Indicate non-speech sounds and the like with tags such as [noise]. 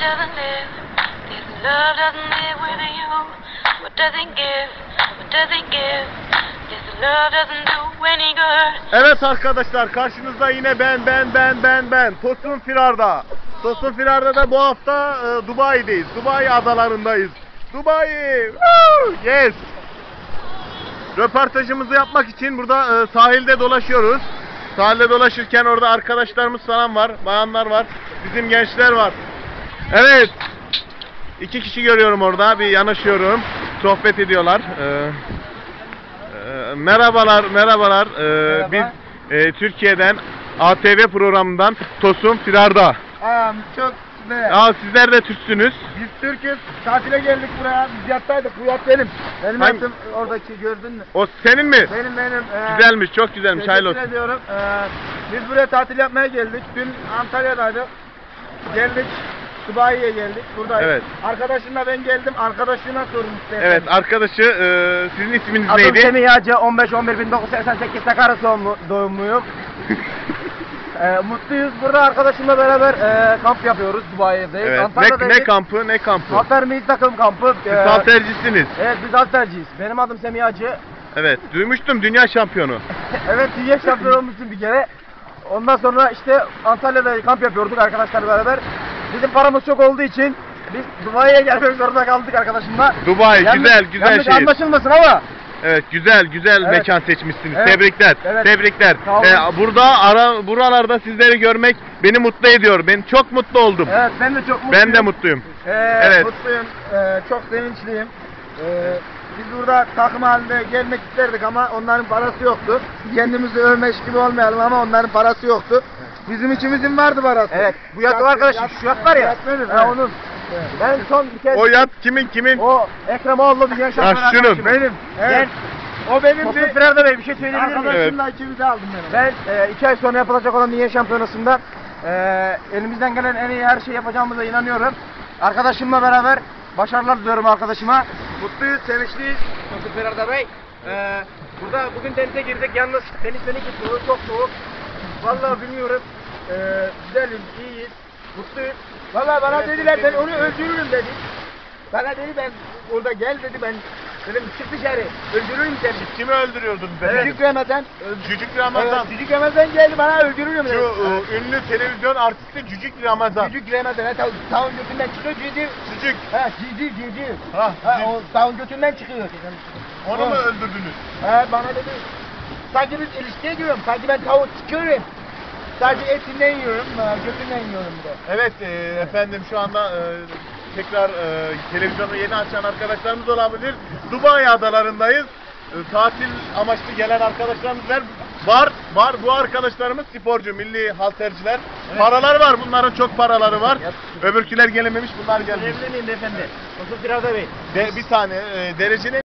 doesn't live. This love doesn't live with you. What does it give? What does it give? This love doesn't do any good. Evet arkadaşlar karşınızda yine ben ben ben ben ben Tosun Firar'da. Tosun Firar'da da bu hafta e, Dubai'deyiz. Dubai adalarındayız. Dubai! Woo! Yes! Röportajımızı yapmak için burada e, sahilde dolaşıyoruz. Sahilde dolaşırken orada arkadaşlarımız falan var, bayanlar var, bizim gençler var. Evet. İki kişi görüyorum orada, bir yanaşıyorum. Sohbet ediyorlar. Ee, ee, merhabalar, merhabalar. Ee, Merhaba. Biz e, Türkiye'den ATV programından Tosun Firar'da. Aa, çok ne? Aa, sizler de Türksünüz. Biz Türk'üz. Tatile geldik buraya. Biz yattaydık. Bu yat benim. Benim Hangi- yattım oradaki gördün mü? O senin mi? Benim benim. Ee, Güzelmiş, çok güzelmiş. Hayırlı Teşekkür olsun. ediyorum. Ee, biz buraya tatil yapmaya geldik. Dün Antalya'daydık. Geldik. Dubai'ye geldik. Buradayız. Evet. Arkadaşımla ben geldim. Arkadaşına sorun istedim. Evet, arkadaşı e, sizin isminiz Adım neydi? Semih Yağcı. 15 11 1988 Sakarya doğumlu, doğumluyum. ee, [laughs] mutluyuz. Burada arkadaşımla beraber e, kamp yapıyoruz Dubai'deyiz. Evet. Ne, ne kampı, ne kampı? Halter milli takım kampı. Siz Ee, haltercisiniz. Evet biz halterciyiz. Benim adım Semih Hacı. Evet, duymuştum dünya şampiyonu. [laughs] evet dünya şampiyonu olmuştum bir kere. Ondan sonra işte Antalya'da kamp yapıyorduk arkadaşlar beraber. Bizim paramız çok olduğu için biz Dubai'ye gelmek zorunda kaldık arkadaşımla. Dubai, Yanlış- güzel, güzel yanlış şehir. anlaşılmasın ama Evet, güzel, güzel Evet. mekan seçmişsiniz. Evet. Tebrikler, Evet. tebrikler. Sağ olun. Ee, burada ara, buralarda sizleri görmek beni mutlu ediyor. Ben çok mutlu oldum. evet ben de çok mutluyum. Ben de mutluyum. Ee, Evet. Mutluyum. Ee, çok sevinçliyim. Ee, biz burada takım halinde gelmek isterdik ama onların parası yoktu. Kendimizi övmek gibi olmayalım ama onların parası yoktu. Bizim içimizin vardı parası. Evet. Bu yat arkadaş şu yat var ya. Ha, onun. Ben son bir kez O yat kimin kimin? o Ekrem Oğlu dünya şampiyonu Ha, şunun. arkadaşım. Benim. Evet. o benim Tosun bir Ferda Bey bir şey söyleyebilir miyim? Arkadaşımla ikimizi aldım ben. Ben e, iki ay sonra yapılacak olan dünya şampiyonasında e, elimizden gelen en iyi her şeyi yapacağımıza inanıyorum. Arkadaşımla beraber başarılar diliyorum arkadaşıma. Mutluyuz, sevinçliyiz. Tosun Ferda Bey. E, burada bugün denize girdik. Yalnız deniz beni gitti. Çok soğuk. Vallahi bilmiyorum. E, güzeliz, iyiyiz. Mutluyuz. Vallahi bana Evet, dediler ben onu öldürürüm dedi. Bana dedi ben orada gel dedi ben dedim çık dışarı öldürürüm seni. Kimi öldürüyordunuz Cücük Ramazan. Cücük Evet, Ramazan. Cücük Ramazan geldi bana öldürürüm Şu dedi. e, ünlü televizyon artisti Cücük Ramazan. Cücük Ramazan ha tav- tavuğun götünden çıkıyor cücük. Cücük. Ha cücük cücük. Ha, Ha o tavuğun götünden çıkıyor. Onu mu öldürdünüz? Ha bana dedi sanki biz ilişkiye giriyorum sanki ben tavuk çıkıyorum. Sadece etinden yiyorum, ha, götünden yiyorum bir de. Evet e, efendim şu anda e, tekrar e, televizyonu yeni açan arkadaşlarımız olabilir. Dubai adalarındayız. E, tatil amaçlı gelen arkadaşlarımız var. Var, var. Bu arkadaşlarımız sporcu, milli halterciler. Paralar var. Bunların çok paraları var. Öbürküler gelememiş, bunlar gelmiş. Evli miyim beyefendi? Tosun Firada Bey. De, bir tane e, derecenin